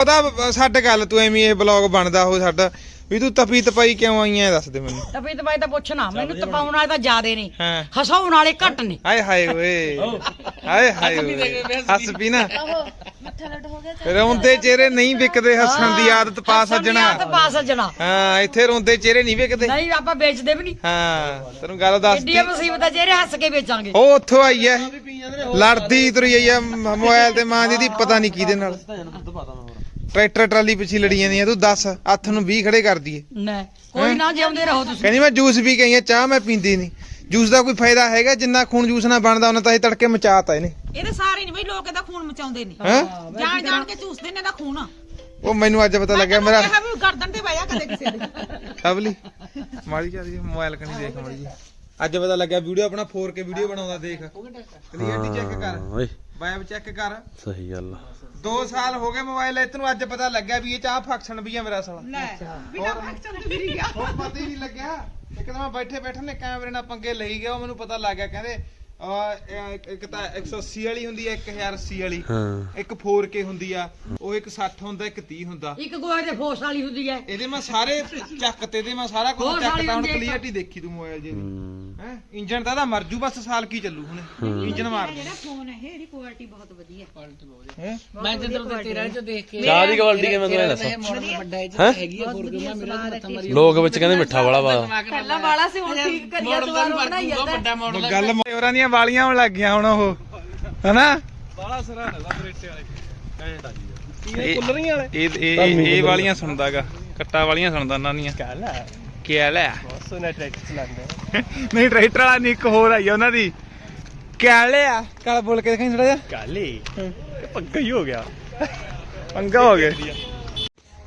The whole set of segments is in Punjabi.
ਉਹਦਾ ਛੱਡ ਗੱਲ ਤੂੰ ਐਵੇਂ ਇਹ ਬਲੌਗ ਬਣਦਾ ਹੋ ਸਾਡਾ। ਵੀ ਤੂੰ ਤਪੀ ਤਪਾਈ ਕਿਉਂ ਆਈ ਐ ਦੱਸ ਦੇ ਮੈਨੂੰ। ਤਪੀ ਤਪਾਈ ਤਾਂ ਪੁੱਛਣਾ ਮੈਨੂੰ ਤਪਾਉਣ ਵਾਲੇ ਤਾਂ ਜ਼ਿਆਦੇ ਨੇ। ਹਾਂ। ਹਸਾਉਣ ਵਾਲੇ ਘੱਟ ਨੇ। ਹਾਏ ਹਾਏ ਓਏ। ਹਾਏ ਹਾਏ ਓਏ। ਹੱਸ ਪੀ ਨਾ। ਰੋਂਦੇ ਚਿਹਰੇ ਨਹੀਂ ਵਿਕਦੇ ਹੱਸਣ ਦੀ ਆਦਤ ਪਾ ਸੱਜਣਾ। ਤਾਂ ਪਾ ਸੱਜਣਾ। ਹਾਂ ਇੱਥੇ ਰੋਂਦੇ ਚਿਹਰੇ ਨਹੀਂ ਵਿਕਦੇ। ਨਹੀਂ ਆਪਾਂ ਵੇਚਦੇ ਵੀ ਨਹੀਂ। ਹਾਂ ਤੈਨੂੰ ਗੱਲ ਦੱਸਦੀ ਏਡੀਆਂ ਮੁਸੀਬਤਾਂ ਜਿਹੜੇ ਹੱਸ ਕੇ ਵੇਚਾਂਗੇ। ਉਹ ਉੱਥੋਂ ਆਈ ਐ। ਲੜਦੀ ਤੁਰੀ ਆਈ ਐ ਮ- ਮੋਬਾਈਲ ਤੇ ਮਾਂ ਦੀ ਦੀ ਪਤਾ ਨਹੀਂ ਕਿਹਦੇ ਨਾਲ। ਟਰੈਕਟਰ ਟਰਾਲੀ ਪਿੱਛੇ ਲੜੀ ਜਾਂਦੀਆਂ ਤੂੰ ਦੱਸ ਹੱਥ ਨੂੰ 20 ਖੜੇ ਕਰ ਦਈਏ। ਨਾ ਕੋਈ ਨਾ ਜਿਉਂਦੇ ਰਹੋ ਤੁਸੀਂ। ਕਹਿੰਦੀ ਮੈਂ ਜੂਸ ਵੀ ਗਈ ਆ ਚਾਹ ਮੈਂ ਪੀਂਦੀ ਨਹੀਂ। ਜੂਸ ਦਾ ਕੋਈ ਫਾਇਦਾ ਹੈਗਾ ਜਿੰਨਾ ਖੂਨ ਜੂਸ ਨਾਲ ਬਣਦਾ ਉਹਨਾਂ ਤਾਂ ਇਹ ਤੜਕੇ ਮਚਾਤਾ ਇਹਨੇ। ਇਹਦੇ ਸਾਰੇ ਨਹੀਂ ਬਈ ਲੋਕ ਇਹਦਾ ਖੂਨ ਮਚਾਉਂਦੇ ਨੇ। ਹੈਂ? ਜਾਣ ਜਾਣ ਕੇ ਚੂਸਦੇ ਨੇ ਇਹਦਾ ਖੂਨ। ਉਹ ਮੈਨੂੰ ਅੱਜ ਪਤਾ ਲੱਗਿਆ ਮੇਰਾ ਕਿਹਾ ਵੀ ਗਰਦਨ ਤੇ ਵਾਇਆ ਕਦੇ ਕਿਸੇ ਦੀ। ਲਵਲੀ ਮਾੜੀ ਚੱਲ ਮੋਬਾਈਲ ਕਣੀ ਦੇਖ ਮਾੜੀ ਜੀ ਅੱਜ ਪਤਾ ਲੱਗਿਆ ਵੀਡੀਓ ਆਪਣਾ 4K ਵੀਡੀਓ ਬਣਾਉਂਦਾ ਦੇਖ। ਕਲੀਅਰਟੀ ਚੈੱਕ ਕਰ। ਓਏ। ਵੈਬ ਚੈੱਕ ਕਰ। ਸਹੀ ਗੱਲ ਆ। 2 ਸਾਲ ਹੋ ਗਏ ਮੋਬਾਈਲ ਇਹ ਤੈਨੂੰ ਅੱਜ ਪਤਾ ਲੱਗਿਆ ਵੀ ਇਹ ਚਾਹ ਫੰਕਸ਼ਨ ਵੀ ਆ ਮੇਰਾ ਸਾਲਾ। ਲੈ ਬਿਨਾ ਫੈਕਸ਼ਨ ਤੋਂ ਫਿਰੀ ਗਿਆ। ਹੋਰ ਪਤਾ ਹੀ ਨਹੀਂ ਲੱਗਿਆ। ਇੱਕ ਤਾਂ ਮੈਂ ਬੈਠੇ ਬੈਠੇ ਨੇ ਕੈਮਰੇ ਨਾਲ ਪੰਗੇ ਲਈ ਗਿਆ ਉਹ ਮੈਨੂੰ ਪਤਾ ਲੱਗ ਗਿਆ ਕਹਿੰਦੇ ਇੱਕ ਤਾਂ 180 ਵਾਲੀ ਹੁੰਦੀ ਹੈ 1080 ਵਾਲੀ। ਹਾਂ। ਇੱਕ 4K ਹੁੰਦੀ ਆ ਉਹ ਇੱਕ 60 ਹੁੰਦਾ ਇੱਕ 30 ਹੁੰਦਾ। ਇੱਕ ਗੋਹੇ ਦੇ ਫੋਸ ਵਾਲੀ ਹੁੰਦੀ ਹੈ ਇਹਦੇ ਮੈਂ ਸਾਰੇ ਚੱਕ ਤੇ ਇਹਦੇ ਮੈਂ ਸਾਰਾ ਕੁਝ ਹੋਰ ਚੱਕ ਸਾਰੀ ਤਾਂ ਹੁਣ ਹੁੰਦੀ ਆ ਇੱਕ। ਕਲੀਅਰਟੀ ਦੇਖੀ ਤੂੰ ਮੋਬਾਈਲ ਜੇ ਹੂੰ। ਹੈ? ਇੰਜਨ ਤਾਂ ਇਹਦਾ ਮਰ ਜੂ ਬਸ ਸਾਲ ਕੀ ਚੱਲੂ ਹੁਣ। ਇੰਜਨ ਮਾਰ ਜਿਹੜਾ ਫੋਨ ਹੈ ਇਹਦੀ ਕੁਆਲਿਟੀ ਬਹੁਤ ਵਧੀਆ। ਹੈ? ਮੈਂ ਜਦੋਂ ਤੇ ਤੇਰਾ ਚ ਦੇਖ ਕੇ ਚਾਹ ਦੀ ਕੁਆਲਿਟੀ ਕਿਵੇਂ ਤੁਹਾਨੂੰ ਦੱਸ? ਮਾਡਲ ਵੱਡਾ ਹੈ ਹੈਂ? ਹੈਗੀ ਆ ਹੋਰ ਮੈਂ ਮੇਰਾ ਮੱਥਾ ਮਾਰੀ ਲੋਕ ਵਿੱਚ ਕਹਿੰਦੇ ਮਿੱਠਾ ਵਾਲਾ ਵਾ। ਪਹਿਲਾਂ ਵਾਲਾ ਸੀ ਹੁਣ ਠੀਕ ਕਰੀਆ ਮਾਡਲ ਦਾ ਬਣਾਈ ਜਾਂਦਾ। ਵੱਡਾ ਮਾਡਲ ਗੱਲ ਮੋਰਾਂ ਦੀਆਂ ਵਾਲੀਆਂ ਹੋਣ ਲੱਗ ਗਈਆਂ ਹੁਣ ਉਹ। ਹਨਾ? ਕੁੱਲਰੀਆਂ ਵਾਲੇ। ਇਹ ਇਹ ਇਹ- ਇਹ ਵਾਲੀਆਂ ਸੁਣਦਾਗਾ ਕੱਟਾ ਵਾਲੀਆਂ ਸੁਣਦਾ ਉਹਨਾਂ ਦੀਆਂ ਕੀ ਹਾਲ ਹੈ ਸੋਨਾ ਟਰੈਕਟਰ ਚਲਾਉਂਦਾ ਨਹੀਂ ਟਰੈਕਟਰ ਵਾਲਾ ਨਹੀਂ ਇੱਕ ਹੋਰ ਆਈ ਆ ਉਹਨਾਂ ਦੀ। ਕੀ ਹਾਲ ਹੈ ਕਾਲ ਬੋਲ ਕੇ ਦਿਖਾਈ ਥੋੜਾ ਜਿਹਾ। ਕਾਲੀ? ਪੱਕਾ ਹੀ ਹੋ ਗਿਆ। ਪੰਗਾ ਹੋ ਗਿਆ।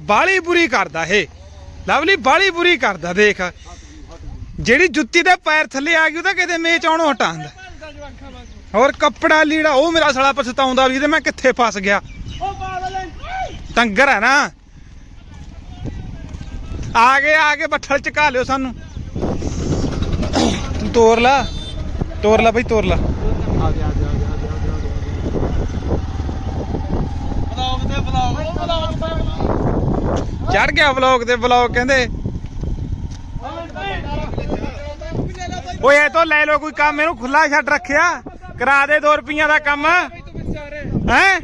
ਬਾਲੀ ਬੁਰੀ ਕਰਦਾ ਇਹ। ਲਵਲੀ ਬਾਲੀ ਬੁਰੀ ਕਰਦਾ ਦੇਖ। ਜਿਹੜੀ ਜੁੱਤੀ ਦੇ ਪੈਰ ਥੱਲੇ ਆ ਗਈ ਉਹ ਤਾਂ ਕਿਤੇ ਮੇਚ ਆਉਣੋਂ ਹਟਾਉਂਦਾ। ਹੋਰ ਕੱਪੜਾ ਲੀੜਾ ਉਹ ਮੇਰਾ ਸਾਲਾ ਪਛਤਾਉਂਦਾ ਵੀ ਇਹਦੇ ਮੈਂ ਕਿੱਥੇ ਫਸ ਗਿਆ। ਟੰਗਰ ਹੈ ਨਾ। ਆ ਗਏ ਆ ਕੇ ਬੱਠਲ ਚਕਾ ਲਿਓ ਸਾਨੂੰ। ਤੂੰ ਤੋਰ ਲਾ ਤੋਰ ਲਾ ਬਈ ਤੋਰ ਲਾ। ਚੜ ਗਿਆ ਵਲੌਗ ਤੇ ਵਲੌਗ ਕਹਿੰਦੇ ਓਏ ਇਹ ਤੋਂ ਲੈ ਲੋ ਕੋਈ ਕੰਮ ਇਹਨੂੰ ਖੁੱਲਾ ਛੱਡ ਰੱਖਿਆ। ਕਰਾ ਦੇ 2 ਰੁਪਈਆਂ ਦਾ ਕੰਮ। ਹੈ?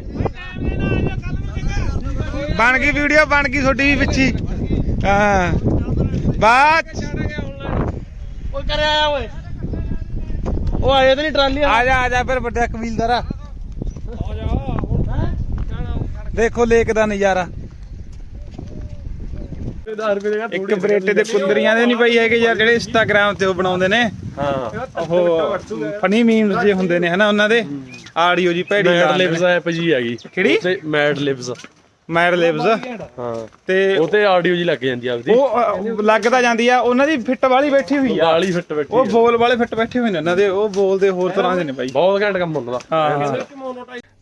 ਬਣ ਗਈ ਵੀਡੀਓ ਬਣ ਗਈ ਤੁਹਾਡੀ ਵੀ ਵਿੱਚੀ ਹਾਂ। ਬਾਤ ਓਏ ਕਰਿਆ ਆਇਆ ਓਏ। ਉਹ ਆਇਆ ਤਾਂ ਨਹੀਂ ਟਰਾਲੀ ਆ ਜਾ ਆ ਜਾ ਫਿਰ ਵੱਡਾ ਕਬੀਲਦਾਰਾ ਦੇਖੋ ਲੇਕ ਦਾ ਨਜ਼ਾਰਾ। 10 ਰੁਪਏ ਦਾ ਇੱਕ ਬਰੇਟੇ ਦੇ ਕੁੰਦਰੀਆਂ ਦੇ ਨਹੀਂ ਪਈ ਹੈਗੇ ਯਾਰ ਜਿਹੜੇ ਇੰਸਟਾਗ੍ਰam ਤੇ ਉਹ ਬਣਾਉਂਦੇ ਨੇ। ਹਾਂ। ਉਹ ਫਨੀ ਮੀਮਸ ਜੇ ਹੁੰਦੇ ਨੇ ਹਨਾ ਉਹਨਾਂ ਦੇ? ਆਡੀਓ ਜੀ ਭੈੜੀ ਮੈਡ ਲਿਪਸ। ਐਪ ਜੀ ਹੈਗੀ। ਕਿਹੜੀ? ਮੈਡ ਲਿਪਸ ਮੈਡ ਲਿਵਸ ਹਾਂ। ਤੇ ਉਹ ਤੇ ਆਡੀਓ ਜੀ ਲੱਗ ਜਾਂਦੀ ਆ ਆਪਦੀ। ਉਹ ਅ, ਲੱਗਦਾ ਜਾਂਦੀ ਆ ਉਹਨਾਂ ਦੀ ਫਿੱਟ ਵਾਲੀ ਬੈਠੀ ਹੋਈ ਆ। ਗਾਲੀ ਫਿੱਟ ਬੈਠੀ ਉਹ। ਬੋਲ ਵਾਲੇ ਫਿੱਟ ਬੈਠੇ ਹੋਏ ਨੇ ਉਹਨਾਂ ਦੇ ਉਹ ਬੋਲਦੇ ਹੋਰ ਤਰ੍ਹਾਂ ਦੇ ਨੇ ਬਾਈ। ਬਹੁਤ ਘੈਂਟ ਕੰਮ ਹੁੰਦਾ। ਹਾਂ।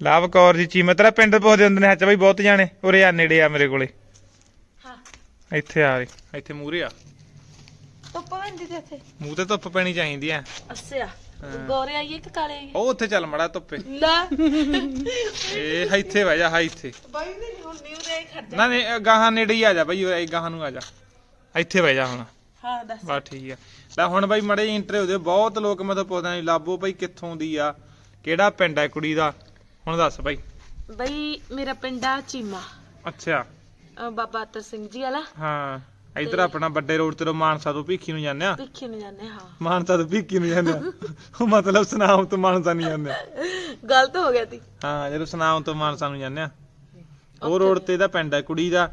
ਲਵ ਕੌਰ ਜੀ ਚੀਮਾ ਤੇਰਾ ਪਿੰਡ ਪੁੱਛਦੇ ਹੁੰਦੇ ਨੇ ਹੱਚ ਬਾਈ ਬਹੁਤ ਜਾਣੇ ਉਰੇ ਆ ਨੇੜੇ ਆ ਮੇਰੇ ਕੋਲੇ। ਇੱਥੇ ਆ ਰੇ ਇੱਥੇ ਮੂਰੇ ਆ। ਧੁੱਪ ਪੈਂਦੀ ਤੇ ਇੱਥੇ। ਮੂੰਹ ਤੇ ਧੁੱਪ ਪੈਣੀ ਚਾਹੀਦੀ ਆ। ਅੱਛਾ। ਗੋਰੇ ਆਈਏ ਕਿ ਕਾਲੇ ਆਈਏ ਉਹ ਉੱਥੇ ਚੱਲ ਮੜਾ ਧੁੱਪੇ। ਲੈ। ਇਹ ਇੱਥੇ ਬਹਿ ਜਾ ਹਾਂ ਇੱਥੇ। ਬਾਈ ਨੇ ਹੁਣ ਨਿਊ ਦੇ ਖੜ ਜਾ। ਨਾ ਨਹੀਂ ਗਾਹਾਂ ਨੇੜੇ ਹੀ ਆ ਜਾ ਬਾਈ ਉਰੇ ਗਾਹਾਂ ਨੂੰ ਆ ਜਾ। ਇੱਥੇ ਬਹਿ ਜਾ ਹੁਣ। ਹਾਂ ਦੱਸ। ਬਸ ਠੀਕ ਆ। ਲੈ ਹੁਣ ਬਾਈ ਮੜੇ ਇੰਟਰਵਿਊ ਦੇ ਬਹੁਤ ਲੋਕ ਮੈਨੂੰ ਪੁੱਛਦੇ ਨੇ ਲਾਬੋ ਬਾਈ ਕਿੱਥੋਂ ਦੀ ਆ ਕਿਹੜਾ ਪਿੰਡ ਹੈ ਕੁੜੀ ਦਾ? ਹੁਣ ਦੱਸ ਬਾਈ। ਬਈ ਮੇਰਾ ਪਿੰਡ ਆ ਚੀਮਾ। ਅੱਛਾ। ਬਾਬਾ ਅਤਰ ਸਿੰਘ ਜੀ ਵਾਲਾ। ਹਾਂ ਇਧਰ ਆਪਣਾ ਵੱਡੇ ਰੋਡ ਤੇ ਮਾਨਸਾ ਤੋਂ ਭੀਖੀ ਨੂੰ ਜਾਂਦੇ ਆ। ਭਿੱਖੀ ਨੂੰ ਜਾਂਦੇ ਹਾਂ। ਮਾਨਸਾ ਤੋਂ ਭੀਖੀ ਨੂੰ ਜਾਂਦੇ ਆ। ਮਤਲਬ ਸੁਨਾਮ ਤੋਂ ਮਾਨਸਾ ਨਹੀਂ ਜਾਂਦੇ ਗਲਤ ਹੋ ਗਿਆ ਤੀ ਹਾਂ ਜਦੋਂ ਸੁਨਾਮ ਤੋਂ ਮਾਨਸਾ ਨੂੰ ਜਾਂਦੇ ਆ। ਉਹ ਰੋਡ ਤੇ ਇਹਦਾ ਪਿੰਡ ਹੈ ਕੁੜੀ ਦਾ।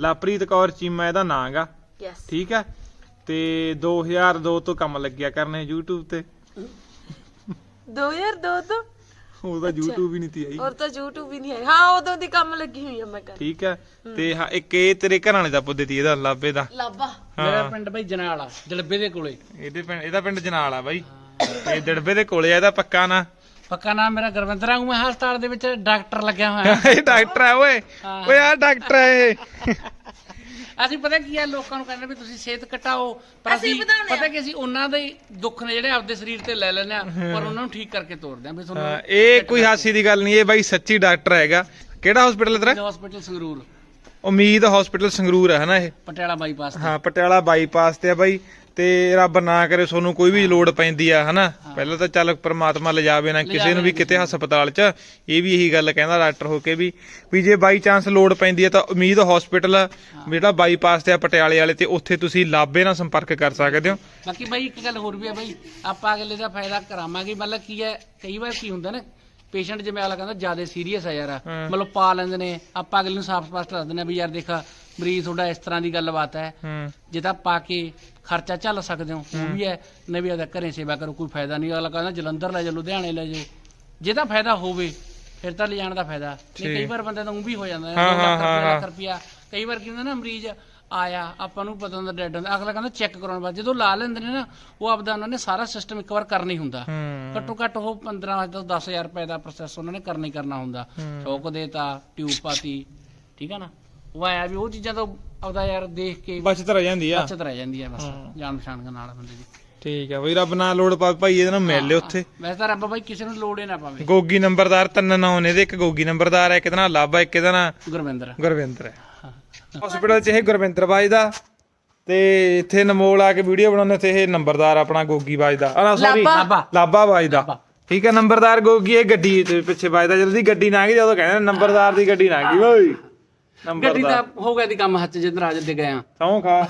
ਲਾਪ੍ਰੀਤ ਕੌਰ ਚੀਮਾ ਇਹਦਾ ਨਾਂ ਗਾ। ਯੈਸ ਠੀਕ ਹੈ ਤੇ 2002 ਤੋਂ ਕੰਮ ਲੱਗਿਆ ਕਰਨੇ YouTube ਤੇ। 2002 ਤੋਂ? ਉਹਦਾ YouTube ਹੀ ਨਹੀਂ ਤੀ ਆਈ। ਔਰ ਤਾਂ YouTube ਵੀ ਨਹੀਂ ਹੈ ਹਾਂ ਉਦੋਂ ਦੀ ਕੰਮ ਲੱਗੀ ਹੋਈ ਆ ਮੈਂ ਕਰ ਠੀਕ ਹੈ। ਤੇ ਹਾਂ ਇੱਕ ਇਹ ਤੇਰੇ ਘਰ ਵਾਲੇ ਦਾ ਪੁੱਦੇ ਤੀ ਇਹਦਾ ਲਾਬੇ ਦਾ। ਲਾਬਾ। ਮੇਰਾ ਹਾਂ ਪਿੰਡ ਬਈ ਜਨਾਲਾ ਜਲਬੇ ਦੇ ਕੋਲੇ। ਇਹਦੇ ਪਿੰਡ ਇਹਦਾ ਪਿੰਡ ਜਨਾਲ ਆ ਬਾਈ। ਇਹ ਦੜਬੇ ਦੇ ਕੋਲੇ ਆ ਇਹਦਾ ਪੱਕਾ ਨਾ। ਪੱਕਾ ਨਾਮ ਮੇਰਾ ਗੁਰਵਿੰਦਰ ਆ ਮੈਂ ਹਸਪਤਾਲ ਦੇ ਵਿੱਚ ਡਾਕਟਰ ਲੱਗਿਆ ਹੋਇਆ। ਇਹ ਡਾਕਟਰ ਆ ਓਏ। ਓਏ ਆ ਡਾਕਟਰ ਆ ਇਹ। ਅਸੀਂ ਪਤਾ ਕੀ ਆ ਲੋਕਾਂ ਨੂੰ ਕਹਿੰਦੇ ਵੀ ਤੁਸੀਂ ਸਿਹਤ ਘਟਾਓ ਪਰ ਅਸੀਂ ਪਤਾ ਕਿ ਅਸੀਂ ਉਹਨਾਂ ਦੇ ਦੁੱਖ ਨੇ ਜਿਹੜੇ ਆਪਦੇ ਸਰੀਰ ਤੇ ਲੈ ਲੈਂਦੇ ਆ ਪਰ ਉਹਨਾਂ ਨੂੰ ਠੀਕ ਕਰਕੇ ਤੋਰਦੇ ਆ ਵੀ ਹਾਂ, ਇਹ ਕੋਈ ਹਾਸੀ ਦੀ ਗੱਲ ਨਹੀਂ ਇਹ ਬਾਈ ਸੱਚੀ ਡਾਕਟਰ ਹੈਗਾ। ਕਿਹੜਾ ਹਸਪੀਟਲ ਤੇਰਾ? ਤੁਹਾਨੂੰ ਹਸਪੀਟਲ ਸੰਗਰੂਰ। ਉਮੀਦ ਹਸਪੀਟਲ ਸੰਗਰੂਰ ਹੈ ਹਨਾ ਇਹ? ਪਟਿਆਲਾ ਬਾਈਪਾਸ ਹਾਂ ਪਟਿਆਲਾ ਬਾਈਪਾਸ ਤੇ ਆ ਬਾਈ। ਤੇ ਰੱਬ ਨਾ ਕਰੇ ਤੁਹਾਨੂੰ ਕੋਈ ਵੀ ਲੋੜ ਪੈਂਦੀ ਆ ਹਨਾ? ਪਹਿਲਾਂ ਤਾਂ ਚੱਲ ਪ੍ਰਮਾਤਮਾ ਲਿਜਾਵੇ ਨਾ ਕਿਸੇ ਨੂੰ ਵੀ ਕਿਤੇ ਹਸਪਤਾਲ 'ਚ ਇਹ ਵੀ ਇਹੀ ਗੱਲ ਕਹਿੰਦਾ ਡਾਕਟਰ ਹੋ ਕੇ ਵੀ ਵੀ ਜੇ ਬਾਈ ਚਾਂਸ ਲੋੜ ਪੈਂਦੀ ਹੈ ਤਾਂ ਉਮੀਦ ਹਸਪੀਟਲ ਜਿਹੜਾ ਬਾਈਪਾਸ ਤੇ ਆ ਪਟਿਆਲੇ ਵਾਲੇ ਤੇ ਉੱਥੇ ਤੁਸੀਂ ਲਾਭੇ ਨਾਲ ਸੰਪਰਕ ਕਰ ਸਕਦੇ ਹੋ। ਬਾਕੀ ਬਾਈ ਇੱਕ ਗੱਲ ਹੋਰ ਵੀ ਹੈ ਬਾਈ ਆਪਾਂ ਅਗਲੇ ਦਾ ਫਾਇਦਾ ਕਰਾਵਾਂਗੇ ਮਤਲਬ ਕੀ ਹੈ ਕਈ ਵਾਰ ਕੀ ਹੁੰਦਾ ਨਾ ਪੇਸ਼ੈਂਟ ਜਿਵੇਂ ਅਗਲਾ ਕਹਿੰਦਾ ਜ਼ਿਆਦਾ ਸੀਰੀਅਸ ਆ ਯਾਰ। ਮਤਲਬ ਪਾ ਲੈਂਦੇ ਨੇ ਆਪਾਂ ਅਗਲੇ ਨੂੰ ਸਾਫ਼ ਸਪਸ਼ਟ ਦੱਸ ਦਿੰਦੇ ਆ ਵੀ ਯਾਰ ਦੇਖ ਮਰੀਜ਼ ਤੁਹਾਡਾ ਇਸ ਤਰ੍ਹਾਂ ਦੀ ਗੱਲਬਾਤ ਹੈ। ਹੂੰ। ਜੇ ਤਾਂ ਪਾ ਕੇ ਖਰਚਾ ਚੱਲ ਸਕਦੇ ਹੋ ਉਹ ਵੀ ਹੈ। ਨਹੀਂ ਵੀ ਆਦਾ ਘਰੇ ਸੇਵਾ ਕਰੋ ਕੋਈ ਫਾਇਦਾ ਨਹੀਂ। ਅਗਲਾ ਕਹਿੰਦਾ ਜਲੰਧਰ ਲੈ ਜਾਓ ਲੁਧਿਆਣੇ ਲੈ ਜਾਓ। ਜੇ ਤਾਂ ਫਾਇਦਾ ਹੋਵੇ ਫਿਰ ਤਾਂ ਲਿਜਾਣ ਦਾ ਫਾਇਦਾ। ਨਹੀਂ ਕਈ ਵਾਰ ਬੰਦੇ ਤਾਂ ਉਹ ਵੀ ਹੋ ਜਾਂਦਾ ਹੈ ਹਾਂ, ਦੋ ਲੱਖ ਹਾਂ, ਰੁਪਇਆ, ਹਾਂ। ਲੱਖ ਰੁਪਇਆ। ਕਈ ਵਾਰ ਕੀ ਹੁੰਦਾ ਨਾ ਮਰੀਜ਼ ਆਇਆ ਆਪਾਂ ਨੂੰ ਪਤਾ ਹੁੰਦਾ ਡੈਡ ਹੁੰਦਾ। ਅਗਲਾ ਕਹਿੰਦਾ ਚੈੱਕ ਕਰਾਉਣ ਬਾਅਦ ਜਦੋਂ ਲਾ ਲੈਂਦੇ ਨੇ ਨਾ ਉਹ ਆਪਦਾ ਉਹਨਾਂ ਨੇ ਸਾਰਾ ਸਿਸਟਮ ਇੱਕ ਵਾਰ ਕਰਨਾ ਹੁੰਦਾ। ਘੱਟੋ ਘੱਟ ਉਹ 15 ਤੋਂ 10000 ਰੁਪਏ ਦਾ ਪ੍ਰੋਸੈਸ ਉਹਨਾਂ ਨੇ ਕਰਨਾ ਕਰਨਾ ਹੁੰਦਾ। ਸ਼ੌਕ ਦੇਤਾ ਟਿਊਬ ਪਾਤੀ ਠੀਕ ਹੈ ਨਾ? ਉਹ ਆਇਆ ਵੀ ਉਹ ਚੀਜ਼ਾਂ ਤੋਂ ਆਪਦਾ ਯਾਰ ਦੇਖ ਕੇ ਬਚਤ ਰਹਿ ਜਾਂਦੀ ਆ। ਬਚਤ ਰਹਿ ਜਾਂਦੀ ਹੈ ਬਸ ਜਾਣ ਪਛਾਣ ਦੇ ਨਾਲ ਬੰਦੇ ਦੀ। ਠੀਕ ਆ ਬਈ ਰੱਬ ਨਾਲ ਲੋੜ ਪਾ ਭਾਈ ਇਹਦੇ ਨਾਲ ਮਿਲ ਲਿਓ ਉੱਥੇ। ਵੈਸੇ ਤਾਂ ਰੱਬ ਬਾਈ ਕਿਸੇ ਨੂੰ ਲੋੜ ਹੀ ਨਾ ਪਾਵੇ। ਗੋਗੀ ਨੰਬਰਦਾਰ ਤਿੰਨ ਨਾਂ ਨੇ ਇਹਦੇ ਇੱਕ ਗੋਗੀ ਨੰਬਰਦਾਰ ਹੈ ਇੱਕ ਦਾ ਨਾਂ ਲਾਭਾ ਇੱਕ ਇਹਦਾ ਨਾਂ ਗੁਰਵਿੰਦਰ। ਗੁਰਵਿੰਦਰ ਹੈ। ਹਸਪੀਟਲ 'ਚ ਇਹ ਗੁਰਵਿੰਦਰ ਬਾਈ ਦਾ ਤੇ ਇੱਥੇ ਨਮੋਲ ਆ ਕੇ ਵੀਡੀਓ ਬਣਾਉਂਦੇ ਤੇ ਇਹ ਨੰਬਰਦਾਰ ਆਪਣਾ ਗੋਗੀ ਬਾਈ ਦਾ। ਆ ਸੌਰੀ ਬਾਈ ਦਾ। ਠੀਕ ਹੈ ਨੰਬਰਦਾਰ ਗੋਗੀ ਇਹ ਗੱਡੀ ਦੇ ਪਿੱਛੇ ਬਾਈ ਦਾ। ਜਲਦੀ ਗੱਡੀ ਨਾ ਗਈ ਜਦੋਂ ਕਹਿੰਦੇ ਨੇ ਨੰਬਰਦਾਰ ਦੀ ਗੱਡੀ ਨਾ ਗਈ ਓਏ ਗੱਡੀ ਨੰਬਰਦਾਰ। ਤਾਂ ਹੋ ਗਿਆ ਦੀ ਕੰਮ ਹੱਥ ਜਿੱਧਰ ਰਾਜ ਦੇ ਗਏ ਆ। ਸੌਂ ਖਾ।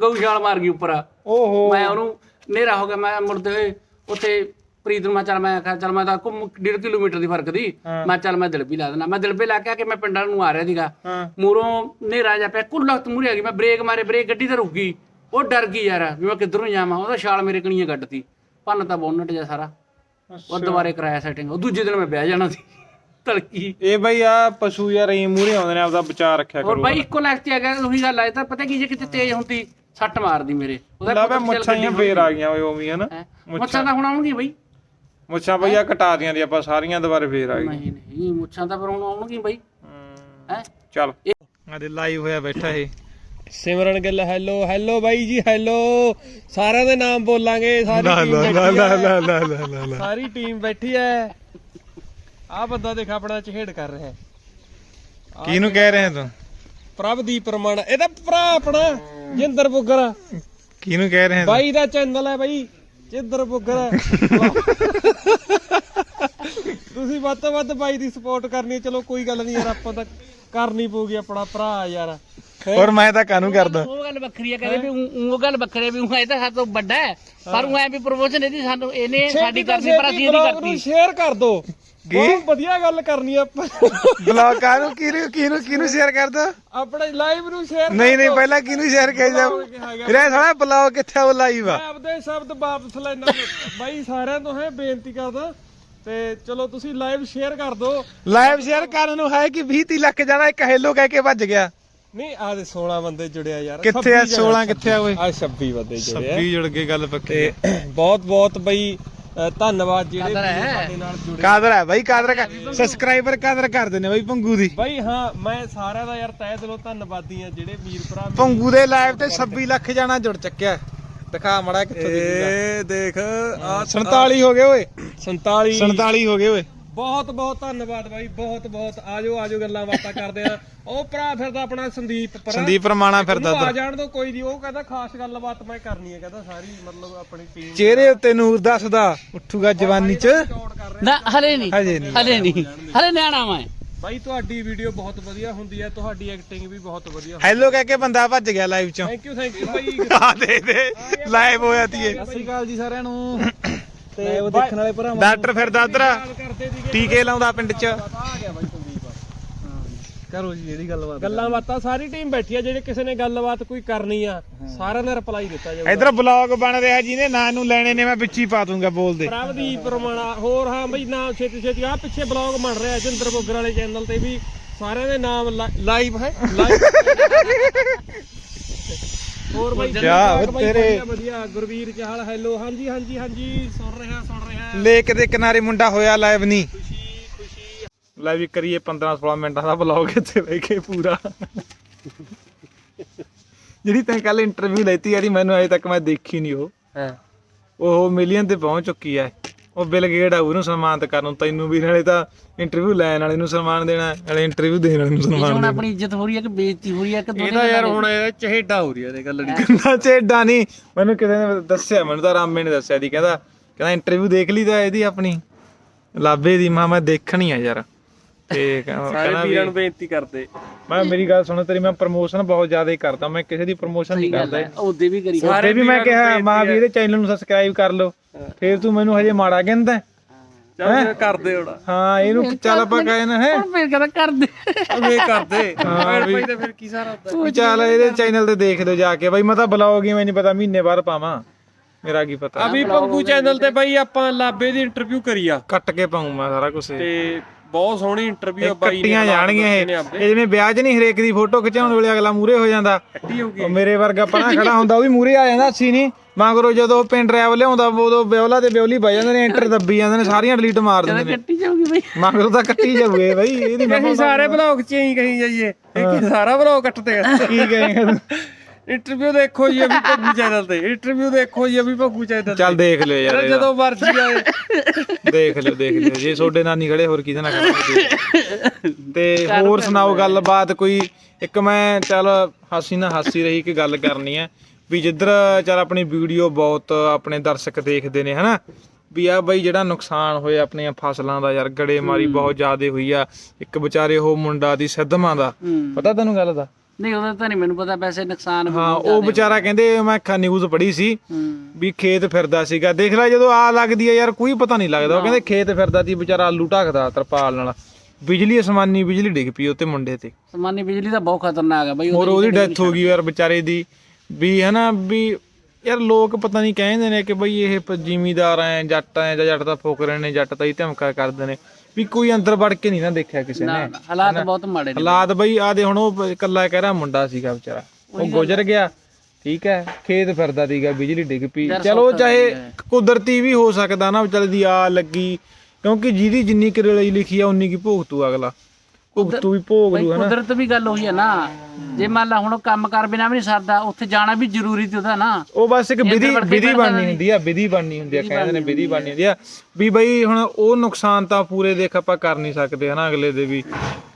ਗਊਸ਼ਾਲ ਮਾਰ ਗਈ ਉੱਪਰ। ਓਹੋ। ਮੈਂ ਉਹਨੂੰ ਹਨੇਰਾ ਹੋ ਗਿਆ ਮੈਂ ਮੁੜਦੇ ਹੋਏ ਉੱਥੇ ਪ੍ਰੀਤ ਨੂੰ ਮੈਂ ਚੱਲ ਮੈਂ ਆਖਿਆ ਚੱਲ ਮੈਂ ਤਾਂ ਘੁੰਮ 1.5 ਕਿਲੋਮੀਟਰ ਦੀ ਫ਼ਰਕ ਦੀ। ਮੈਂ ਚੱਲ ਮੈਂ ਦਿਲਪੀ ਲਾ ਦੇਣਾ ਮੈਂ ਦਿਲਪੀ ਲਾ ਕੇ ਆ ਕੇ ਮੈਂ ਪਿੰਡਾਂ ਨੂੰ ਆ ਰਿਹਾ ਸੀਗਾ। ਮੂਰੋਂ ਹਨੇਰਾ ਜਾ ਪਿਆ ਕੁੱਲਾ ਤੇ ਮੂਰੇ ਆ ਗਈ। ਮੈਂ ਬ੍ਰੇਕ ਮਾਰੇ ਬ੍ਰੇਕ ਗੱਡੀ ਤੇ ਰੁਕ ਗਈ। ਉਹ ਡਰ ਗਈ ਯਾਰ ਵੀ ਮੈਂ ਕਿੱਧਰੋਂ ਜਾਵਾਂ। ਉਹਦਾ ਛਾਲ ਮੇਰੇ ਕਣੀਆਂ ਕੱਢਤੀ। ਭੰਨ ਤਾਂ ਬੋਨਟ ਜਾ ਸਾਰਾ। ਉਹ ਦੁਬਾਰੇ ਕਰਾਇਆ ਸੈਟਿੰਗ ਉਹ ਦੂਜੇ ਦਿਨ ਮੈਂ ਬਹਿ ਜਾਣਾ ਸੀ। ਤੜਕੀ। ਇਹ ਬਈ ਆ ਪਸ਼ੂ ਯਾਰ ਇਹ ਮੂਰੇ ਆਉਂਦੇ ਨੇ ਆਪਦਾ ਬਚਾਅ ਰੱਖਿਆ ਹੋਰ ਕਰੋ ਬਾਈ ਇੱਕੋ ਲੱਖ ਤੇ ਆ ਗਿਆ ਉਹੀ ਗੱਲ ਆਏ ਤਾਂ ਪਤਾ ਕੀ ਜੇ ਕਿਤੇ ਤੇਜ਼ ਹੁੰਦੀ ਸੱਟ ਮਾਰਦੀ ਮੇਰੇ। ਉਹਦਾ ਮੁੱਛਾਂ ਹੀ ਫੇਰ ਆ ਗਈਆਂ ਓਏ ਉਵੇਂ ਹਨਾ। ਮੁੱਛਾਂ ਤਾਂ ਹੁਣ ਆਉਣਗੀਆਂ ਬਾਈ। ਮੁੱਛਾਂ ਬਈ ਆ ਕਟਾ ਦੀਆਂ ਦੀ ਆਪਾਂ ਸਾਰੀਆਂ ਦੁਬਾਰੇ ਫੇਰ ਆ ਨਹੀਂ ਨਹੀਂ ਮੁੱਛਾਂ ਤਾਂ ਪਰ ਹੁਣ ਆਉਣਗੀਆਂ ਬਾਈ। ਹੈ। ਚੱਲ। ਆਦੇ ਲਾਈਵ ਹੋਇਆ ਬੈਠਾ ਇਹ। ਸਿਮਰਨ ਗਿੱਲ ਹੈਲੋ ਹੈਲੋ ਬਾਈ ਜੀ ਹੈਲੋ ਸਾਰਿਆਂ ਦੇ ਨਾਮ ਬੋਲਾਂਗੇ ਸਾਰੀ ਟੀਮ ਬੈਠੀ ਹੈ। ਸਾਰੀ ਟੀਮ ਬੈਠੀ ਹੈ। ਆ ਬੰਦਾ ਦੇਖ ਆਪਣਾ ਚਿਹੜ ਕਰ ਰਿਹਾ ਹੈ। ਕਿਹਨੂੰ ਕਹਿ ਰਹੇ ਤੂੰ? ਪ੍ਰਭਦੀਪ ਰਮਨ ਇਹਦਾ ਭਰਾ ਆਪਣਾ ਜਿੰਦਰ ਬੁੱਗਰ। ਕਿਹਨੂੰ ਕਹਿ ਰਹੇ ਤੂੰ? ਬਾਈ ਦਾ ਚੈਨਲ ਹੈ ਬਾਈ। ਜਿੰਦਰ ਬੁੱਗਰ ਤੁਸੀਂ ਵੱਧ ਤੋਂ ਵੱਧ ਬਾਈ ਦੀ ਸਪੋਰਟ ਕਰਨੀ ਹੈ। ਚਲੋ ਕੋਈ ਗੱਲ ਨਹੀਂ ਯਾਰ ਆਪਾਂ ਤਾਂ ਕਰਨੀ ਪਊਗੀ ਆਪਣਾ ਭਰਾ ਯਾਰ। ਹੋਰ ਮੈਂ ਤਾਂ ਕਾਨੂੰ ਕਰਦਾ? ਉਹ ਗੱਲ ਵੱਖਰੀ ਹੈ ਕਹਿੰਦੇ ਵੀ ਊਂ- ਉਹ ਗੱਲ ਵੱਖਰੀ ਹੈ ਵੀ ਉਹ ਇਹ ਤਾਂ ਸਾਡੇ ਤੋਂ ਵੱਡਾ ਹੈ ਪਰ ਉਹ ਐ ਵੀ ਪ੍ਰੋਮੋਸ਼ਨ ਇਹਦੀ ਸਾਨੂੰ ਇਹਨੇ ਸਾਡੀ ਕਰਨੀ ਪਰ ਅਸੀਂ ਇਹਦੀ ਕਰਤੀ। ਸ਼ੇਅਰ ਕਰ ਦੋ ਬਹੁਤ ਵਧੀਆ ਗੱਲ ਕਰਨੀ ਆ ਆਪਾਂ। ਬਲੌਗ ਕਾਨੂੰ ਕਿਹਨੂੰ ਕਿਹਨੂੰ ਕਿਹਨੂੰ ਸ਼ੇਅਰ ਕਰਦਾ? ਆਪਣੇ ਲਾਈਵ ਨੂੰ ਸ਼ੇਅਰ ਨਹੀਂ ਨਹੀਂ ਪਹਿਲਾਂ ਕਿਹਨੂੰ ਸ਼ੇਅਰ ਕਰੀਦਾ ਵੀਰੇ ਸਾਲਾ ਬਲੌਗ ਕਿੱਥੇ ਆ ਲਾਈਵ ਆ? ਮੈਂ ਆਪਦੇ ਸ਼ਬਦ ਵਾਪਸ ਲੈਣਾ ਬਾਈ ਸਾਰਿਆਂ ਤੋਂ ਹੈ ਬੇਨਤੀ ਕਰਦਾ। ਤੇ ਚਲੋ ਤੁਸੀਂ ਲਾਈਵ ਸ਼ੇਅਰ ਕਰ ਦਿਓ। ਲਾਈਵ ਸ਼ੇਅਰ ਕਰਨ ਨੂੰ ਹੈ ਕਿ 20 30 ਲੱਖ ਜਾਣਾ ਇੱਕ ਹੈਲੋ ਕਹਿ ਕੇ ਭੱਜ ਗਿਆ? ਨਹੀਂ ਆ ਦੇ 16 ਬੰਦੇ ਜੁੜਿਆ ਯਾਰ। ਕਿੱਥੇ ਆ? 16 ਕਿੱਥੇ ਆ ਓਏ? ਆ 26 ਬੰਦੇ ਜੁੜੇ 26 ਜੁੜ ਕੇ ਗੱਲ ਪੱਕੀ। ਬਹੁਤ ਬਹੁਤ ਬਈ ਧੰਨਵਾਦ ਜਿਹੜੇ ਵੀਰ ਸਾਡੇ ਨਾਲ ਜੁੜੇ। ਕਾਦਰ ਹੈ ਬਾਈ ਕਾਦਰ ਸਬਸਕ੍ਰਾਈਬਰ ਕਾਦਰ ਕਰਦੇ ਨੇ ਬਾਈ ਪੰਗੂ ਦੀ। ਬਾਈ ਹਾਂ ਮੈਂ ਸਾਰਿਆਂ ਦਾ ਯਾਰ ਤਹਿ ਦਿਲੋਂ ਧੰਨਵਾਦੀ ਆ ਜਿਹੜੇ ਵੀਰ ਭਰਾ ਮੇਰੇ- ਪੰਗੂ ਦੇ ਲਾਈਵ ਤੇ 26 ਲੱਖ ਜਾਣਾ ਜੁੜ ਚੱਕਿਆ। ਦਿਖਾ ਮੜਾ ਕਿੱਥੋਂ ਦਿਖੂਗਾ ਇਹ ਦੇਖ ਆ 47 ਹੋ ਗਏ ਓਏ। 47 47 ਹੋ ਗਏ ਓਏ। ਬਹੁਤ ਬਹੁਤ ਧੰਨਵਾਦ ਬਾਈ ਬਹੁਤ ਬਹੁਤ। ਆਜੋ ਆਜੋ ਗੱਲਾਂ ਬਾਤਾਂ ਕਰਦੇ ਆ। ਉਹ ਭਰਾ ਫਿਰਦਾ ਆਪਣਾ ਸੰਦੀਪ ਪਰ। ਸੰਦੀਪ ਰਮਾਣਾ ਫਿਰਦਾ ਆ ਉੱਧਰ। ਜਾਣ ਦੋ ਕੋਈ ਨਹੀਂ ਉਹ ਕਹਿੰਦਾ ਖਾਸ ਗੱਲਬਾਤ ਮੈਂ ਕਰਨੀ ਹੈ ਕਹਿੰਦਾ ਸਾਰੀ ਮਤਲਬ ਆਪਣੀ ਟੀਮ ਚਿਹਰੇ ਉੱਤੇ ਨੂਰ ਦੱਸਦਾ ਉੱਠੂਗਾ ਜਵਾਨੀ ਚ। ਨਾ ਹਲੇ ਨਹੀਂ ਹਜੇ ਨਹੀਂ ਹਲੇ ਨਹੀਂ ਹਲੇ ਨਿਆਣਾ ਮੈਂ। ਬਾਈ ਤੁਹਾਡੀ ਵੀਡੀਓ ਬਹੁਤ ਵਧੀਆ ਹੁੰਦੀ ਹੈ ਤੁਹਾਡੀ ਐਕਟਿੰਗ ਵੀ ਬਹੁਤ ਵਧੀਆ ਹੈਲੋ ਕਹਿ ਕੇ ਬੰਦਾ ਭੱਜ ਗਿਆ ਲਾਈਵ ਚੋਂ। ਥੈਂਕ ਯੂ ਥੈਂਕ ਯੂ ਬਾਈ। ਆ ਦੇ ਦੇ। ਲਾਈਵ ਹੋਇਆ ਤੀਏ ਸਤਿ ਸ਼੍ਰੀ ਅਕਾਲ ਜੀ ਸਾਰਿਆਂ ਨੂੰ। ਤੇ ਉਹ ਦੇਖਣ ਵਾਲੇ ਭਰਾਵਾਂ ਡਾਕਟਰ ਫਿਰਦਾ ਉਧਰ। ਕਰਦੇ ਸੀਗੇ। ਟੀਕੇ ਲਾਉਂਦਾ ਪਿੰਡ ਚ। ਆ ਗਿਆ ਬਾਈ ਸੰਦੀਪ। ਕਰੋ ਜੀ ਜਿਹੜੀ ਗੱਲਬਾਤ। ਗੱਲਾਂ ਬਾਤਾਂ ਸਾਰੀ ਟੀਮ ਬੈਠੀ ਆ ਜਿਹੜੇ ਕਿਸੇ ਨੇ ਗੱਲਬਾਤ ਕੋਈ ਕਰਨੀ ਆ ਸਾਰਿਆਂ ਨੇ ਰਿਪਲਾਈ ਦਿੱਤਾ ਜਾਊਗਾ। ਇਧਰ ਬਲੌਗ ਬਣ ਰਿਹਾ ਜਿਹਨੇ ਨਾਂ ਨੂੰ ਲੈਣੇ ਨੇ ਮੈਂ ਵਿੱਚ ਹੀ ਪਾ ਦੂੰਗਾ ਬੋਲਦੇ। ਪ੍ਰਭਦੀਪ ਰਮਾਣਾ ਹੋਰ ਹਾਂ ਬਈ ਨਾਮ ਛੇਤੀ ਛੇਤੀ ਆ ਪਿੱਛੇ ਬਲੌਗ ਬਣ ਰਿਹਾ ਜਿੰਦਰ ਬੋਗਰ ਵਾਲੇ ਚੈਨਲ ਤੇ ਵੀ ਸਾਰਿਆਂ ਦੇ ਨਾਮ ਲਾਈਵ ਹੈ ਹੋਰ ਬਈ ਕਿਆ ਬਾਈ ਤੇਰੇ। ਵਧੀਆ, ਗੁਰਵੀਰ ਚਾਹਲ ਹੈਲੋ ਹਾਂਜੀ ਹਾਂਜੀ ਹਾਂਜੀ ਸੁਣ ਰਿਹਾ ਸੁਣ ਰਿਹਾ। ਲੇਕ ਦੇ ਕਿਨਾਰੇ ਮੁੰਡਾ ਹੋਇਆ ਲਾਈਵ ਨਹੀਂ ਲੈ ਵੀ ਕਰੀਏ 15 16 ਮਿੰਟਾਂ ਦਾ ਬਲੌਗ ਇੱਥੇ ਬਹਿ ਕੇ ਪੂਰਾ। ਜਿਹੜੀ ਤੈਂ ਕੱਲ ਇੰਟਰਵਿਊ ਲੈਤੀ ਜਿਹੜੀ ਮੈਨੂੰ ਅਜੇ ਤੱਕ ਮੈਂ ਦੇਖੀ ਨਹੀਂ ਉਹ। ਹਾਂ। ਉਹ ਮਿਲੀਅਨ ਤੇ ਪਹੁੰਚ ਚੁੱਕੀ ਹੈ ਉਹ ਬਿਲ ਗੇਟ ਆ ਉਹਨੂੰ ਸਨਮਾਨਿਤ ਕਰਨ ਨੂੰ। ਤੈਨੂੰ ਵੀ ਨਾਲੇ ਤਾਂ ਇੰਟਰਵਿਊ ਲੈਣ ਵਾਲੇ ਨੂੰ ਸਨਮਾਨ ਦੇਣਾ ਨਾਲੇ ਇੰਟਰਵਿਊ ਦੇਣ ਵਾਲੇ ਨੂੰ ਇਹ ਸਨਮਾਨ ਹੁਣ ਦੇਣਾ। ਆਪਣੀ ਇੱਜ਼ਤ ਹੋ ਰਹੀ ਹੈ ਕਿ ਬੇਇੱਜ਼ਤੀ ਹੋ ਰਹੀ ਹੈ ਕਿ ਦੋਨੇ ਇਹਦਾ ਯਾਰ ਹੁਣ ਇਹ ਚਹੇਡਾ ਹੋ ਰਹੀ ਹੈ ਇਹ ਗੱਲ ਨਹੀਂ ਕਿੰਨਾ ਚੇਡਾ ਨਹੀਂ। ਮੈਨੂੰ ਕਿਸੇ ਨੇ ਦੱਸਿਆ ਮੈਨੂੰ ਤਾਂ ਰਾਮੇ ਨੇ ਦੱਸਿਆ ਦੀ ਕਹਿੰਦਾ ਕਹਿੰਦਾ ਇੰਟਰਵਿਊ ਦੇਖ ਲਈ ਤਾਂ ਇਹਦੀ ਆਪਣੀ। ਲਾਬੇ ਦੀ ਮਾਂ ਮੈਂ ਦੇਖਣੀ ਆ ਯਾਰ। ਤੇ ਕਹਿੰਦਾ ਸਾਰੇ ਕਹਿੰਦਾ ਵੀ ਵੀਰਾਂ ਨੂੰ ਬੇਨਤੀ ਕਰਦੇ। ਮੈਂ ਮੇਰੀ ਗੱਲ ਸੁਣੋ ਤੇਰੀ ਮੈਂ ਪ੍ਰਮੋਸ਼ਨ ਬਹੁਤ ਜ਼ਿਆਦਾ ਹੀ ਕਰਦਾ ਮੈਂ ਕਿਸੇ ਦੀ ਪ੍ਰਮੋਸ਼ਨ ਨਹੀਂ ਕਰਦਾ। ਉਹਦੇ ਵੀ ਕਰੀ। ਸਾਰੇ ਵੀ ਮੈਂ ਕਿਹਾ ਮਾਂ ਵੀ ਇਹਦੇ ਚੈਨਲ ਨੂੰ ਸਬਸਕ੍ਰਾਈਬ ਕਰ ਲਓ। ਫੇਰ ਤੂੰ ਮੈਨੂੰ ਹਜੇ ਮਾੜਾ ਕਹਿੰਦਾ। ਚੱਲ ਕਰਦੇ ਹੋਣਾ। ਹਾਂ ਇਹਨੂੰ ਚੱਲ ਆਪਾਂ ਕਹੇ ਨਾ ਹੈ? ਫਿਰ ਕਹਿੰਦਾ ਕਰ ਦੇ ਵੇ ਕਰਦੇ। ਹਾਂ ਵੀ ਭਾਈ ਤਾਂ ਫਿਰ ਕੀ ਸਾਰਾ ਹੁੰਦਾ। ਵੀ ਚੱਲ ਇਹਦੇ ਚੈਨਲ ਤੇ ਦੇਖ ਲਿਓ ਜਾ ਕੇ। ਬਾਈ ਮੈਂ ਤਾਂ ਬਲੌਗ ਹੀ ਮੈਨੂੰ ਨਹੀਂ ਪਤਾ ਮਹੀਨੇ ਬਾਅਦ ਪਾਵਾਂ। ਮੇਰਾ ਕੀ ਪਤਾ। ਅਭੀ ਪੰਗੂ ਚੈਨਲ ਤੇ ਬਾਈ ਆਪਾਂ ਲਾਬੇ ਦੀ ਇੰਟਰਵਿਊ ਕਰੀ ਆ। ਕੱਟ ਕੇ ਪਾਉਂ ਮੈਂ ਸਾਰਾ ਕੁਝ ਤੇ ਬਹੁਤ ਸੋਹਣੀ ਇੰਟਰਵਿਊ ਆ ਬਾਈ ਨੇ ਕੱਟੀਆਂ ਜਾਣਗੀਆਂ ਇਹ। ਇਹ ਜਿਵੇਂ ਵਿਆਹ 'ਚ ਨਹੀਂ ਹਰੇਕ ਦੀ ਫੋਟੋ ਖਿਚਾਉਣ ਵੇਲੇ ਅਗਲਾ ਮੂਰੇ ਹੋ ਜਾਂਦਾ। ਕੱਟੀ ਹੋਊਗੀ ਮੇਰੇ ਵਰਗਾ ਪਣਾ ਖੜਾ ਹੁੰਦਾ ਉਹ ਵੀ ਮੂਰੇ ਆ ਜਾਂਦਾ ਅਸੀਂ ਨਹੀਂ। ਮਗਰੋਂ ਜਦੋਂ ਪਿੰਡ ਡਰਾਈਵ ਲਿਆਉਂਦਾ ਉਦੋਂ ਬਿਓਲਾ ਤੇ ਬਿਓਲੀ ਬਹਿ ਜਾਂਦੇ ਨੇ ਐਂਟਰ ਦੱਬੀ ਜਾਂਦੇ ਨੇ ਸਾਰੀਆਂ ਡਿਲੀਟ ਮਾਰ ਦਿੰਦੇ ਨੇ। ਕੱਟੀ ਜਾਊਗੀ ਬਈ। ਮਗਰੋਂ ਤਾਂ ਕੱਟੀ ਜਾਊਗੇ ਬਈ ਇਹਦੀ ਮੈਂ ਸਾਰੇ ਬਲੌਗ ਚ ਹੀ ਕਹੀ ਜਾਈਏ ਇਹ ਕੀ ਸਾਰਾ ਬਲੌਗ ਕੱਟਦੇ ਆ। ਕੀ ਕਹੇਂਗੇ? ਤੂੰ? ਇੰਟਰਵਿਊ ਦੇਖੋ ਜੀ ਅਭੀ ਪੰਗੂ ਚੈਨਲ ਤੇ। ਇੰਟਰਵਿਊ ਦੇਖੋ ਜੀ ਅਭੀ ਪੰਗੂ ਚੈਨਲ ਚੱਲ ਦੇਖ ਲਿਓ ਯਾਰ ਇਹਦਾ। ਜਦੋਂ ਮਰਜ਼ੀ ਆਏ। ਦੇਖ ਲਿਓ ਦੇਖ ਲਿਓ। ਜੇ ਤੁਹਾਡੇ ਨਾਨੀ ਖੜੇ ਹੋਰ ਕਿਹਦੇ ਨਾਲ ਖੜੇ? ਤੇ ਹੋਰ ਸੁਣਾਓ ਗੱਲਬਾਤ ਕੋਈ? ਇੱਕ ਮੈਂ ਚੱਲ ਹਾਸੀ ਨਾ ਹਾਸੀ ਰਹੀ ਕਿ ਗੱਲ ਕਰਨੀ ਹੈ। ਵੀ ਜਿੱਧਰ ਚੱਲ ਆਪਣੀ ਵੀਡੀਓ ਬਹੁਤ ਆਪਣੇ ਦਰਸ਼ਕ ਦੇਖਦੇ ਨੇ ਹਨਾ? ਵੀ ਆ ਬਈ ਜਿਹੜਾ ਨੁਕਸਾਨ ਹੋਇਆ ਆਪਣੀਆਂ ਫਸਲਾਂ ਦਾ ਯਾਰ ਗੜੇਮਾਰੀ ਬਹੁਤ ਜ਼ਿਆਦਾ ਹੋਈ ਆ। ਇੱਕ ਵਿਚਾਰੇ ਉਹ ਮੁੰਡਾ ਦੀ ਸਿੱਧਮਾਂ ਦਾ। ਪਤਾ ਤੈਨੂੰ ਗੱਲ ਦਾ? ਨਹੀਂ ਉਹਦਾ ਤਾਂ ਨਹੀਂ ਮੈਨੂੰ ਪਤਾ ਵੈਸੇ ਨੁਕਸਾਨ ਵੀ ਹਾਂ ਬਹੁਤ ਉਹ ਵਿਚਾਰਾ ਕਹਿੰਦੇ ਮੈਂ ਖਾ ਨਿਊਜ਼ ਪੜ੍ਹੀ ਸੀ ਹੂੰ। ਵੀ ਖੇਤ ਫਿਰਦਾ ਸੀਗਾ। ਦੇਖ ਲੈ ਜਦੋਂ ਆ ਲੱਗਦੀ ਹੈ ਯਾਰ ਕੋਈ ਪਤਾ ਨਹੀਂ ਲੱਗਦਾ। ਉਹ ਕਹਿੰਦੇ ਖੇਤ ਫਿਰਦਾ ਸੀ ਵਿਚਾਰਾ ਆਲੂ ਢੱਕਦਾ ਤਰਪਾਲ ਨਾਲ। ਬਿਜਲੀ ਅਸਮਾਨੀ ਬਿਜਲੀ ਡਿੱਗ ਪਈ ਉੱਤੇ ਮੁੰਡੇ ਤੇ। ਸਮਾਨੀ ਬਿਜਲੀ ਤਾਂ ਬਹੁਤ ਖਤਰਨਾਕ ਹੈ ਬਈ ਹੋਰ ਉਹਦੀ ਡੈਥ ਹੋ ਗਈ ਯਾਰ ਵਿਚਾਰੇ ਦੀ। ਵੀ ਹਨਾ ਵੀ ਯਾਰ ਲੋਕ ਪਤਾ ਨਹੀਂ ਕਹਿੰਦੇ ਨੇ ਕਿ ਬਈ ਇਹ ਜ਼ਿਮੀਂਦਾਰ ਐ ਜੱਟ ਐ ਜਾਂ ਜੱਟ ਦਾ ਫੋਕਰੇ ਨੇ ਜੱਟ ਤਾਂ ਹੀ ਧਮਕਾ ਕਰਦੇ ਨੇ। ਵੀ ਕੋਈ ਅੰਦਰ ਵੜ ਕੇ ਨਹੀਂ ਨਾ ਦੇਖਿਆ ਕਿਸੇ ਨੇ। ਹਾਲਾਤ ਬਹੁਤ ਮਾੜੇ ਨੇ। ਹਾਲਾਤ ਬਈ ਆ ਦੇ ਹੁਣ ਉਹ ਇਕੱਲਾ ਕਹਿ ਰਿਹਾ ਮੁੰਡਾ ਸੀਗਾ ਵਿਚਾਰਾ। ਉਹ ਗੁਜ਼ਰ ਗਿਆ ਠੀਕ ਹੈ ਖੇਤ ਫਿਰਦਾ ਸੀਗਾ ਬਿਜਲੀ ਡਿੱਗ ਪਈ। ਚਲੋ ਚਾਹੇ ਕੁਦਰਤੀ ਵੀ ਹੋ ਸਕਦਾ ਨਾ ਵਿਚਾਰੇ ਦੀ ਆ ਲੱਗੀ ਕਿਉਂਕਿ ਜਿਹਦੀ ਜਿੰਨੀ ਕਿਰਲੀ ਲਿਖੀ ਆ ਉਨੀ ਕੀ ਭੁਗਤੂ ਅਗਲਾ। ਭੁਗਤੂ ਵੀ ਭੋਗ ਬਈ ਲੂ ਹਨਾ ਕੁਦਰਤ ਵੀ ਗੱਲ ਹੋਈ ਹੈ ਨਾ। ਜੇ ਮੰਨ ਲਾ ਹੁਣ ਕੰਮ ਕਰ ਬਿਨਾ ਵੀ ਨਹੀਂ ਸਰਦਾ ਉੱਥੇ ਜਾਣਾ ਵੀ ਜ਼ਰੂਰੀ ਤੇ ਉਹਦਾ ਨਾ। ਉਹ ਬਸ ਇੱਕ ਵਿਧੀ ਕੇ ਵਿਧੀ ਬਣਨੀ ਹੁੰਦੀ ਆ ਵਿਧੀ ਬਣਨੀ ਹੁੰਦੀ ਆ ਕਹਿੰਦੇ ਨੇ ਵਿਧੀ ਬਣਨੀ ਹੁੰਦੀ ਆ। ਵੀ ਬਈ ਹੁਣ ਉਹ ਨੁਕਸਾਨ ਤਾਂ ਪੂਰੇ ਦੇਖ ਆਪਾਂ ਕਰ ਨਹੀਂ ਸਕਦੇ ਹਨਾ ਅਗਲੇ ਦੇ ਵੀ।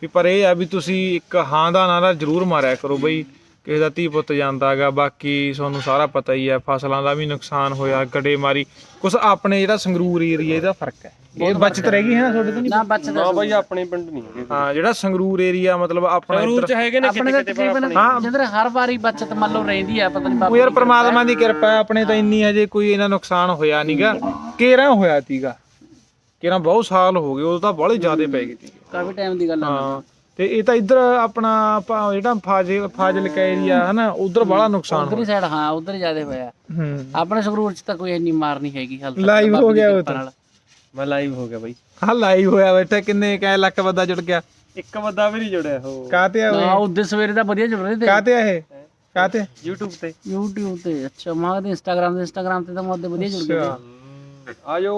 ਵੀ ਪਰ ਇਹ ਆ ਵੀ ਤੁਸੀਂ ਇੱਕ ਹਾਂ ਦਾ ਨਾਰਾ ਜ਼ਰੂਰ ਮਾਰਿਆ ਕਰੋ ਬਈ। ਕਿਸੇ ਦਾ ਧੀ ਪੁੱਤ ਜਾਂਦਾਗਾ ਬਾਕੀ ਤੁਹਾਨੂੰ ਸਾਰਾ ਪਤਾ ਹੀ ਹੈ ਫਸਲਾਂ ਦਾ ਵੀ ਨੁਕਸਾਨ ਹੋਇਆ ਗੜੇ ਮਾਰੀ। ਕੁਛ ਆਪਣੇ ਜਿਹੜਾ ਸੰਗਰੂਰ ਏਰੀਆ ਇਹਦਾ ਫ਼ਰਕ ਹੈ? ਇਹ ਬਚਤ ਰਹਿ ਗਈ ਹੈ ਨਾ ਤੁਹਾਡੇ ਤੋਂ ਨਹੀਂ? ਨਾ ਬਚਦਾ ਨਾ ਬਾਈ ਆਪਣੇ ਪਿੰਡ ਨਹੀਂ ਹੈਗੇ। ਹਾਂ ਜਿਹੜਾ ਸੰਗਰੂਰ ਏਰੀਆ ਮਤਲਬ ਆਪਣਾ ਰੂਲ ਚ ਹੈਗੇ ਨੇ ਆਪਣੇ ਤਾਂ ਤਕਰੀਬਨ ਜਿੰਦਰ ਹਰ ਵਾਰੀ ਬਚਤ ਮੰਨ ਲਓ ਰਹਿੰਦੀ ਆ ਪਤਾ ਨਹੀਂ ਉਹ ਬਾਬਾ ਯਾਰ ਪ੍ਰਮਾਤਮਾ ਦੀ ਕਿਰਪਾ ਹੈ ਆਪਣੇ ਤਾਂ ਇੰਨੀ ਹਜੇ ਕੋਈ ਇਹਨਾਂ ਨੁਕਸਾਨ ਹੋਇਆ ਨਹੀਂਗਾ ਕੇਰਾਂ ਹੋਇਆ ਸੀਗਾ ਕੇਰਾਂ ਬਹੁਤ ਸਾਲ ਹੋ ਗਏ ਉਦੋਂ ਤਾਂ ਬੜੇ ਜ਼ਿਆਦੇ ਪੈ ਗਏ ਸੀ ਕਾਫੀ ਟਾਈਮ ਦੀ ਗੱਲ ਆ। ਹਾਂ। ਤੇ ਇਹ ਤਾਂ ਇੱਧਰ ਆਪਣਾ ਆਪਾਂ ਜਿਹੜਾ ਫਾਜ਼ਿਲ ਫਾਜ਼ਿਲਕਾ ਏਰੀਆ ਹਨਾ ਉਧਰ ਬੜਾ ਨੁਕਸਾਨ ਉਧਰ ਸਾਈਡ ਹਾਂ ਉਧਰ ਜ਼ਿਆਦਾ ਹੋਇਆ। ਹੂੰ। ਆਪਣੇ ਸੰਗਰੂਰ ਚ ਤਾਂ ਕੋਈ ਇੰਨੀ ਮਾਰ ਨਹੀਂ ਹੈਗੀ ਹਾਲ ਤੱਕ Live ਹੋ ਦੀ ਗਿਆ ਉਹ ਤਾਂ। ਮੈਂ ਲਾਈਵ ਹੋ ਗਿਆ ਬਾਈ। ਹਾਂ ਲਾਈਵ ਹੋਇਆ ਬੈਠਾ ਕਿੰਨੇ ਕੈ ਲੱਖ ਬੰਦਾ ਜੁੜ ਗਿਆ। ਇੱਕ ਬੰਦਾ ਵੀ ਨਹੀਂ ਜੁੜਿਆ ਹੋ। ਕਾਤੇ ਆ ਨਾ ਉਹਦੇ ਸਵੇਰੇ ਤਾਂ ਵਧੀਆ ਜੁੜ ਰਹੇ ਤੇ। ਕਾਤੇ ਆ ਇਹ? ਕਾਤੇ YouTube ਤੇ। YouTube ਤੇ ਅੱਛਾ ਮਾਂ ਦੇ Instagram ਤੇ Instagram ਤੇ ਤਾਂ ਮੋਦੇ ਵਧੀਆ ਜੁੜ ਗਏ। ਆਜੋ